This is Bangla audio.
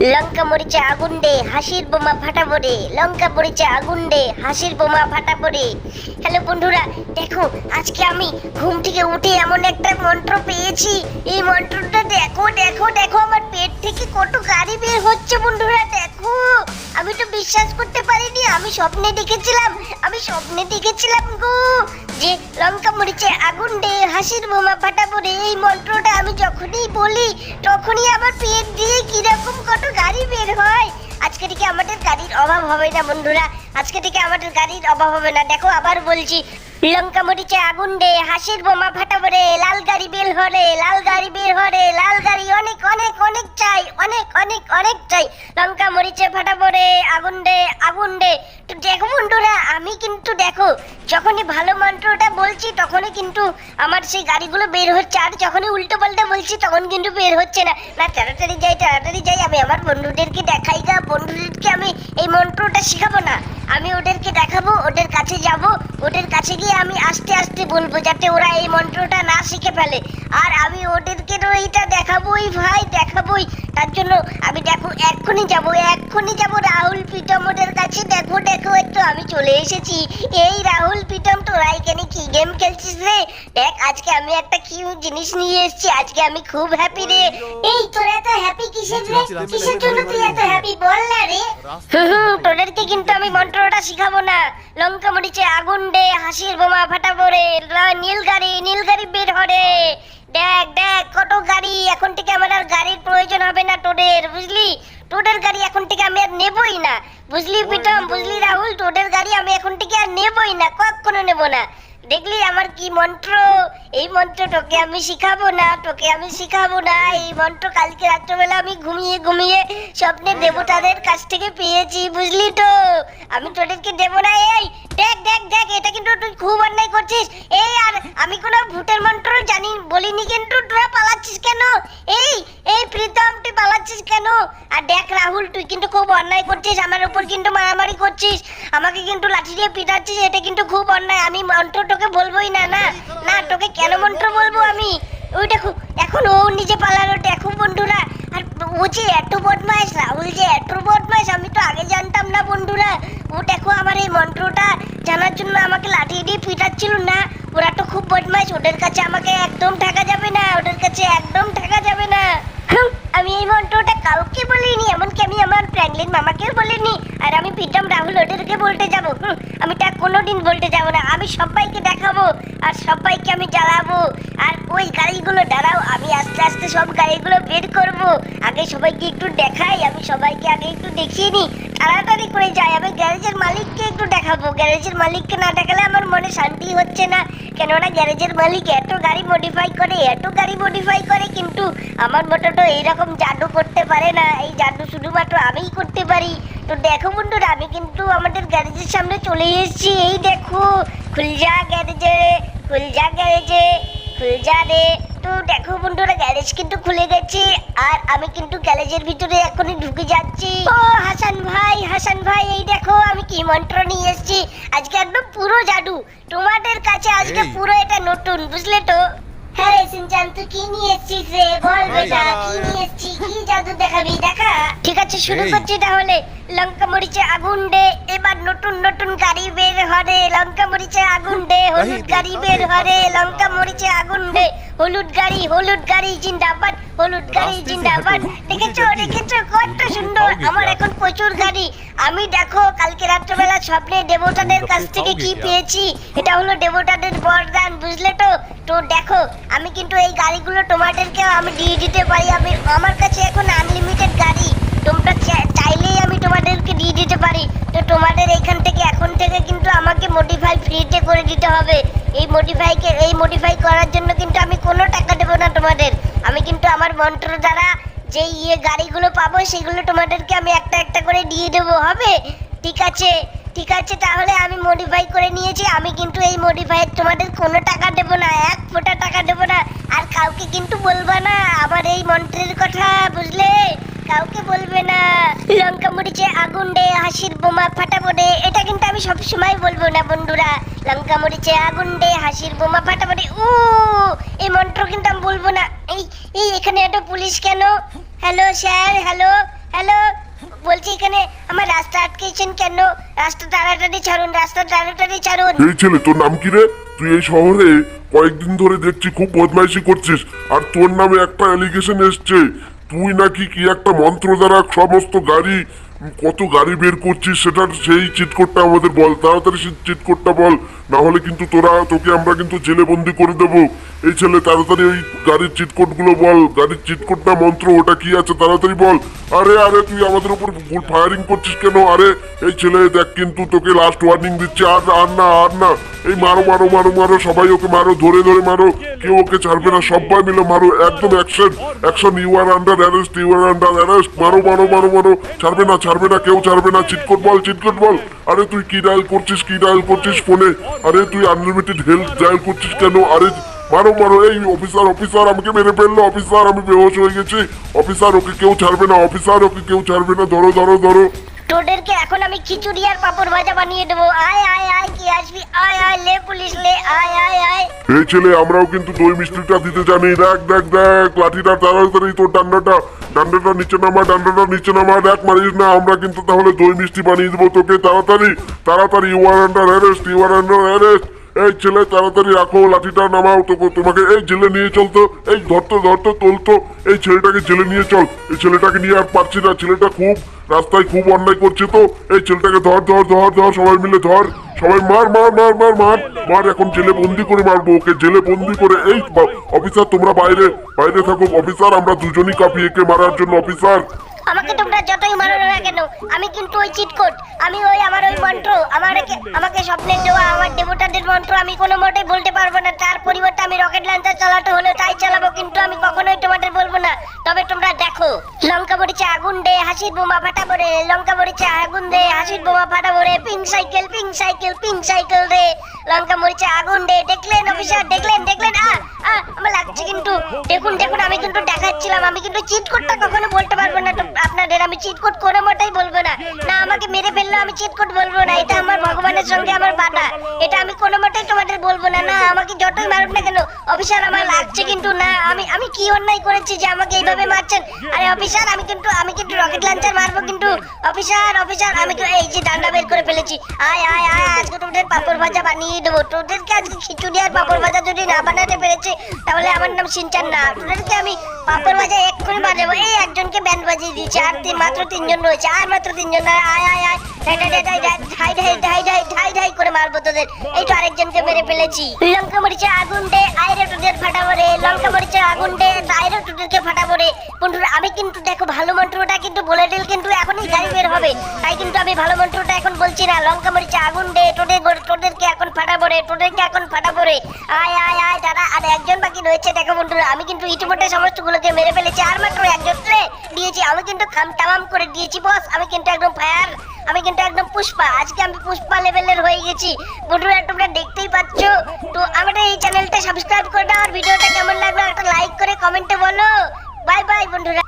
লঙ্কা মরিচে আগুন দে হাসির বোমা ফাটা পড়ে। লঙ্কা মরিচে আগুন দে হাসির বোমা ফাটা পড়ে। হ্যালো বন্ধুরা, দেখো, আজকে আমি ঘুম থেকে উঠে এমন একটা মন্ত্র পেয়েছি। এই মন্ত্রটা দেখো দেখো দেখো, আমার পেট থেকে কত গাড়ি বের হচ্ছে বন্ধুরা, দেখো। আমি তো বিশ্বাস করতে পারিনি, আমি স্বপ্নে দেখেছিলাম, আমি স্বপ্নে দেখেছিলাম গো, যে লঙ্কা মরিচে আগুন দে হাসির বোমা ফাটাবো রে। এই মন্ত্রটা আমি যখনই বলি, তখনই আমার পেট দিয়ে কীরকম কত গাড়ি বের হয়। আজকে থেকে আমাদের গাড়ির অভাব হবে না বন্ধুরা, আজকে থেকে আমাদের গাড়ির অভাব হবে না। দেখো, আবার বলছি লঙ্কা মরিচে আগুন দে হাসির বোমা ফাটাবো রে, লাল গাড়ি বের হরে লাল গাড়ি বের হরে লাল গাড়ি অনেক অনেক অনেক চাই, অনেক অনেক অনেক চাই। লঙ্কা মরিচে ফাটাবো রে, আগুন দে আগুন দে। তো দেখো বন্ধুরা, আমি কিন্তু দেখো, যখনই ভালো মন্ত্রটা বলছি তখনই কিন্তু আমার সেই গাড়িগুলো বের হচ্ছে। আর যখনই উল্টো পাল্টা বলছি তখন কিন্তু বের হচ্ছে না। না, তাড়াতাড়ি যাই তাড়াতাড়ি যাই, আমি আমার বন্ধুদেরকে দেখাই গা, বন্ধুদেরকে আমি এই মন্ত্রটা শেখাবো না। আমি ওদেরকে দেখাবো, ওদের কাছে যাব, ওদের কাছে গিয়ে আমি আস্তে আস্তে বলব যাতে ওরা এই মন্ত্রটা না শিখে ফেলে। আর আমি ওদেরকে তো এইটা দেখাবোই ভাই, দেখাবোই। তার জন্য আমি দেখো এক্ষুনি যাব এক্ষুনি যাব রাহুল প্রীতম ওদের কাছে। দেখো দেখো একটু আমি চলে এসেছি। এই রাহুল প্রীতম তোরা এখানে কি গেম খেলছিস রে? দেখ আজকে আমি একটা কি জিনিস নিয়ে এসেছি আজকে আমি খুব হ্যাপি রে। এই তোরা এত হ্যাপি কিসের রে? কিসের জন্য তুই এত হ্যাপি বল না রে। তোদেরকে কিন্তু আমি মন্ত্রটা শিখাবো না। লঙ্কা মরিচে আগুন দে হাসির বোমা ফাটাবো রে। ল- নীল গাড়ি নীল গাড়ি বের হরে দেখ দেখ কত গাড়ি। এখন থেকে আমার আর গাড়ির প্রয়োজন হবে না তোদের বুঝলি? তোদের গাড়ি এখন থেকে আমি আর নেবই না। বুঝলি প্রীতম? বুঝলি রাহুল? তোদের গাড়ি আমি এখন থেকে আর নেবই না কখনো নেব না। দেখলি আমার কি মন্ত্র? এই মন্ত্র তোকে আমি শিখাবো না, তোকে আমি শিখাবো না। এই মন্ত্র কালকে রাত্রবেলা আমি ঘুমিয়ে ঘুমিয়ে স্বপ্নে দেবতাদের কাছ থেকে পেয়েছি, বুঝলি তো? আমি তোদেরকে দেবো না, এই, দেখ দেখ দেখ, এটা কিন্তু তুই খুব অন্যায় করছিস। এই, আর আমি কোনো ভূতের মন্ত্র জানি, বলিনি কিন্তু, তোরা পালাচ্ছিস কেন? এই এই প্রীতম, তুই পালাচ্ছিস কেন? আর দেখ রাহুল, তুই কিন্তু খুব অন্যায় করছিস, আমার উপর কিন্তু মারামারি করছিস। আমাকে কিন্তু লাঠি দিয়ে পিটাচ্ছিস, এটা কিন্তু খুব অন্যায়। আমি মন্ত্র তোকে বলবোই না না? না, তোকে কেন মন্ত্র বলব আমি? ওই দেখো এখন ও নিজে পালালো, দেখো বন্ধুরা। আর ও যে এত বদমাইশ, রাহুল যে এত বদমাইশ, আমি তো আগে জানতাম না বন্ধুরা। ও দেখো আমার এই মন্ত্রটা জানার জন্য আমাকে লাঠি দিয়ে পিটাচ্ছিল না। ওরা তো খুব বদমাইশ, ওদের কাছে আমাকে একদম থাকা যাবে না, ওদের কাছে একদম আমি এই মন্ত্রটা কাউকে বলিনি, এমনকি আমি আমার ফ্র্যাঙ্কলিন মামাকেও বলিনি। আর আমি প্রীতম রাহুল ওদেরকে বলতে যাব। আমি তা কোনোদিন বলতে যাব না। আমি সবাইকে দেখাবো, আর সবাইকে আমি জ্বালাবো। আর ওই গাড়িগুলো দাঁড়াও, আমি আস্তে আস্তে সব গাড়িগুলো বের করব। আগে সবাইকে একটু দেখাই, আমি সবাইকে আগে একটু দেখিয়ে নিই। তাড়াতাড়ি করে যাই, আমি গ্যারেজের মালিককে একটু দেখাবো। গ্যারেজের মালিককে না দেখালে আমার মনে শান্তি হচ্ছে না। কেননা গ্যারেজের মালিক এত গাড়ি মডিফাই করে, এত গাড়ি মডিফাই করে, কিন্তু আমার তো এইরকম জাদু করতে পারে না। এই জাদু শুধুমাত্র আমিই করতে পারি। তো দেখো বন্ধুরা, আমি কিন্তু আমাদের গ্যারেজের সামনে চলে এসেছি। এই দেখো, খুলজা গ্যারেজে খুলজা গ্যারেজে। রে তো দেখো বন্ধুরা গ্যারেজ কিন্তু খুলে গেছে আর আমি কিন্তু গ্যারেজের ভিতরে এখনই ঢুকে যাচ্ছি। ও হাসান ভাই হাসান ভাই এই দেখো আমি কি মন্ত্র নিয়ে এসেছি। আজকে একদম পুরো জাদু। তোমাদের কাছে আজকে পুরো এটা নতুন বুঝলে তো? হ্যাঁ রে সিনচান তুই কি নিয়ে এসেছিস রে? বল বেটা কি। নিয়ে এসেছিস? কি জাদু দেখাবি? দেখা। ঠিক আছে শুরু করছি তাহলে। লঙ্কা মরিচে আগুন দে এবার নতুন নতুন গাড়ি বের হরে। লঙ্কা মরিচে আগুন দে হলুদ গাড়ি বের হরে। লঙ্কা মরিচে আগুন দে হলুদ গাড়ি হলুদ গাড়ি জিন্দাবাদ হলুদ গাড়ি জিন্দাবাদ। দেখেছ দেখেছ কত সুন্দর। আমার এখন প্রচুর গাড়ি। আমি দেখো কালকে রাত্রিবেলা স্বপ্নে দেবতাদের কাছ থেকে কি পেয়েছি? এটা হলো দেবতাদের বরদান বুঝলে তো? তো দেখো আমি কিন্তু এই গাড়িগুলো তোমাদেরকে আমি দিয়ে দিতে পারি। আমি আমার কাছে এখন আনলিমিটেড গাড়ি। তোমরা চাইলেই আমি তোমাদেরকে দিয়ে দিতে পারি। থেকে কিন্তু আমাকে মডিফাই ফ্রিতে করে দিতে হবে। এই মডিফাইকে এই মডিফাই করার জন্য কিন্তু আমি কোনো টাকা দেবো না তোমাদের। আমি কিন্তু আমার মন্ত্র দ্বারা যে ইয়ে গাড়িগুলো পাবো, সেগুলো তোমাদেরকে আমি একটা একটা করে দিয়ে দেবো। হবে? ঠিক আছে? ঠিক আছে, তাহলে আমি মডিফাই করে নিয়েছি। আমি কিন্তু এই মডিফাই তোমাদের কোনো টাকা দেবো না, এক ফোঁটা টাকা দেবো না। আর কাউকে কিন্তু বলবা না, আমার এই মন্ত্রের কথা, বুঝলে? কাউকে বলবে না। লঙ্কা মরিচে আগুন দে, হাসির বোমা ফাটাবো দে, এটা কিন্তু আমি সবসময় বলব না বন্ধুরা। লঙ্কা মরিচে আগুন দে, হাসির বোমা ফাটাবো দে। ও এই মন্ত্র কিন্তু আমি বলব না। এই এই এখানে একটা পুলিশ কেন? হ্যালো স্যার হ্যালো হ্যালো বলছি এখানে আমার রাস্তা আটকেছেন কেন? রাস্তা তাড়াতাড়ি ছাড়ুন, রাস্তা তাড়াতাড়ি ছাড়ুন। এই ছেলে, তোর নাম কি রে? তুই এই শহরে কয়েকদিন ধরে দেখছি খুব বদমাইশি করছিস, আর তোর নামে একটা অ্যালিগেশন এসছে। তুই নাকি কি একটা মন্ত্র দ্বারা সমস্ত গাড়ি, কত গাড়ি বের করছিস, সেটার সেই চিটকোটটা আমাদের বল, তাড়াতাড়ি সেই চিটকোটটা বল। না হলে কিন্তু তোরা, তোকে আমরা কিন্তু জেলে বন্দি করে দেবো। এই ছেলে, তাড়াতাড়ি ওই গাড়ির চিটকোটগুলো বল। গাড়ির চিটকোট না মন্ত্র, ওটা কি আছে তাড়াতাড়ি বল। আরে আরে, তুই আমাদের উপর ফায়ারিং করছিস কেন? আরে, এই ছেলে, দেখ কিন্তু তোকে লাস্ট ওয়ার্নিং দিচ্ছে। আর আর না আর না। এই মারো মারো মারো মারো, সবাই ওকে মারো, ধরে ধরে মারো। কেউ ওকে ছাড়বে না, সবাই মিলে মারো, একদম action action you are under arrest you are under arrest মারো মারো মারো মারো। ছাড়বে না ছাড়বে না, কেউ ছাড়বে না। চিটকোট বল চিটকোট বল। আরে, তুই কি ডায়াল করছিস, কি ডায়াল করছিস ফোনে আরে, তুই আনলিমিটেড হেল্প ডায়াল করছিস কেন? আরে মারো মারো এই অফিসার অফিসার আমাকে মেরে ফেলল। অফিসার আমি বেহোশ হয়ে গেছি। অফিসার ওকে কেউ ছাড়বে না। অফিসার ওকে কেউ ছাড়বে না। ধরো ধরো ধরো। তোদেরকে এখন আমি খিচুড়ি আর পাপড় ভাজা বানিয়ে দেবো। আয় আয় আয় কি আসবি? আয় আয় লে পুলিশ লে আয় আয় আয়। এই ছেলে আমরাও কিন্তু দই মিষ্টিটা দিতে জানি। দেখ দেখ দেখ লাঠিটা তাড়াতাড়ি তোর ডান্ডাটা ডান্ডাটা নিচে নামা ডান্ডাটা নিচে নামা। দেখ মারিস না আমরা কিন্তু তাহলে দই মিষ্টি বানিয়ে দেবো তোকে। তাড়াতাড়ি তাড়াতাড়ি you are under arrest you are under arrest. এই ছেলে, তাড়াতাড়ি রাখো, লাঠিটা নামাও, তোকে তোমাকে এই জেলে নিয়ে চলতো, এই ধরতো ধরতো, তোলতো, এই ছেলেটাকে জেলে নিয়ে চল। এই ছেলেটাকে নিয়ে আর পারছি না, ছেলেটা খুব, রাস্তায় খুব অন্যায় করছে তো, এই ছেলেটাকে ধর ধর ধর ধর, সবাই মিলে ধর, সবাই মার মার মার মার মার মার, এখন জেলে বন্দি করে মারবো, ওকে জেলে বন্দি করে, এই অফিসার, তোমরা বাইরে বাইরে থাকো, অফিসার, আমরা দুজনই কাঁপি একে মারার জন্য, অফিসার। আমাকে তোমরা যতই মারো না কেন, আমি কিন্তু ওই চিটকোট আমি ওই আমার ওই মন্ত্র, আমার আমাকে স্বপ্নে দেওয়া, আমার দেবতাদের মন্ত্র, আমি কোনো মোটেই বলতে পারব না, তার পরিবর্তে আমি রকেট লঞ্চার চালাতে হলে তাই চালাবো, কিন্তু আমি কখনোই তোমাদের বলব না। তবে তোমরা দেখো, লঙ্কা মরিচে আগুন দে, হাসির বোমা ফাটা পড়ে, লঙ্কা মরিচে আগুন দে, হাসির বোমা ফাটা পড়ে pink cycle pink cycle pink cycle দে। লঙ্কা মরিচে আগুন দে, দেখলেন অফিসার দেখলেন দেখলেন আ আমার লাগছে কিন্তু, দেখুন দেখুন, আমি কিন্তু দেখাচ্ছিলাম, আমি কিন্তু চিট কোডটা কখনো বলতে পারব না, তো আপনাদের আমি চিট কোড কোনো মোটেই বলব না। না, আমাকে মেরে ফেলল আমি চিট কোড বলব না। এটা আমার ভগবানের সঙ্গে আমার বাধা। এটা আমি কোনো মোটেই তোমাদের বলব না। না, আমাকে যতই মারুক না কেন, অফিসার আমার লাগছে কিন্তু না। আমি আমি কি অন্যায় করেছি যে আমাকে এইভাবে মারছেন? আরে অফিসার, আমি কিন্তু আমি কিন্তু রকেট লঞ্চার মারবো কিন্তু। অফিসার অফিসার, আমি তো এই যে ডান্ডা বের করে ফেলেছি। আয় আয় আয়, আজকে তোদের পাপড় ভাজা বানিয়ে দেবো। তোদেরকে আজকে খিচুড়ি আর পাপড় ভাজা যদি না বানাতে পেরেছি, তাহলে আমার নাম সিনচান না। তোদেরকে আমি পাপড় ভাজা এক্ষুনি বাজাবো এই একজনকে ব্যান্ড বাজিয়ে দিয়েছে আর তিন মাত্র তিনজন রয়েছে আর মাত্র তিনজন আয় আয় আয় আয় ঢাই ঢাই ঢাই ঢাই ঢাই ঢাই করে মারবো তোদের। এই তো আরেকজনকে মেরে ফেলেছি। লঙ্কা মরিচে আগুন দে আইরে টুদের ফাটাবো রে। লঙ্কা মরিচে আগুন দে আইরে টুদেরকে ফাটাবো রে। বন্ধুরা, আমি কিন্তু দেখো ভালো মন্ত্রটা কিন্তু বলে দিল, কিন্তু এখনই গাড়ি বের হবে। তাই কিন্তু আমি ভালো মন্ত্রটা এখন বলছি না। লঙ্কা মরিচে আগুন দে তোদের তোদেরকে এখন ফাটাবো রে, তোদেরকে এখন ফাটাবো রে। আয় আয় আয়, দাদা, আর একজন বাকি রয়েছে। দেখো বন্ধুরা, আমি কিন্তু ইতিমধ্যে সমস্তগুলোকে মেরে ফেলেছি। আর মাত্র একজন দিয়েছি। আমি কিন্তু কাম তামাম করে দিয়েছি, বস। আমি কিন্তু একদম ফায়ার আমি কিন্তু একদম পুষ্পা। আজকে আমি পুষ্পা লেভেলের হয়ে গেছি। বন্ধুরা, তোমরা দেখতেই পাচ্ছ। তো আমাদের এই চ্যানেলটা সাবস্ক্রাইব করে দাও আর ভিডিওটা কেমন লাগল একটা লাইক করে কমেন্টে বলো। বাই বাই বন্ধুরা।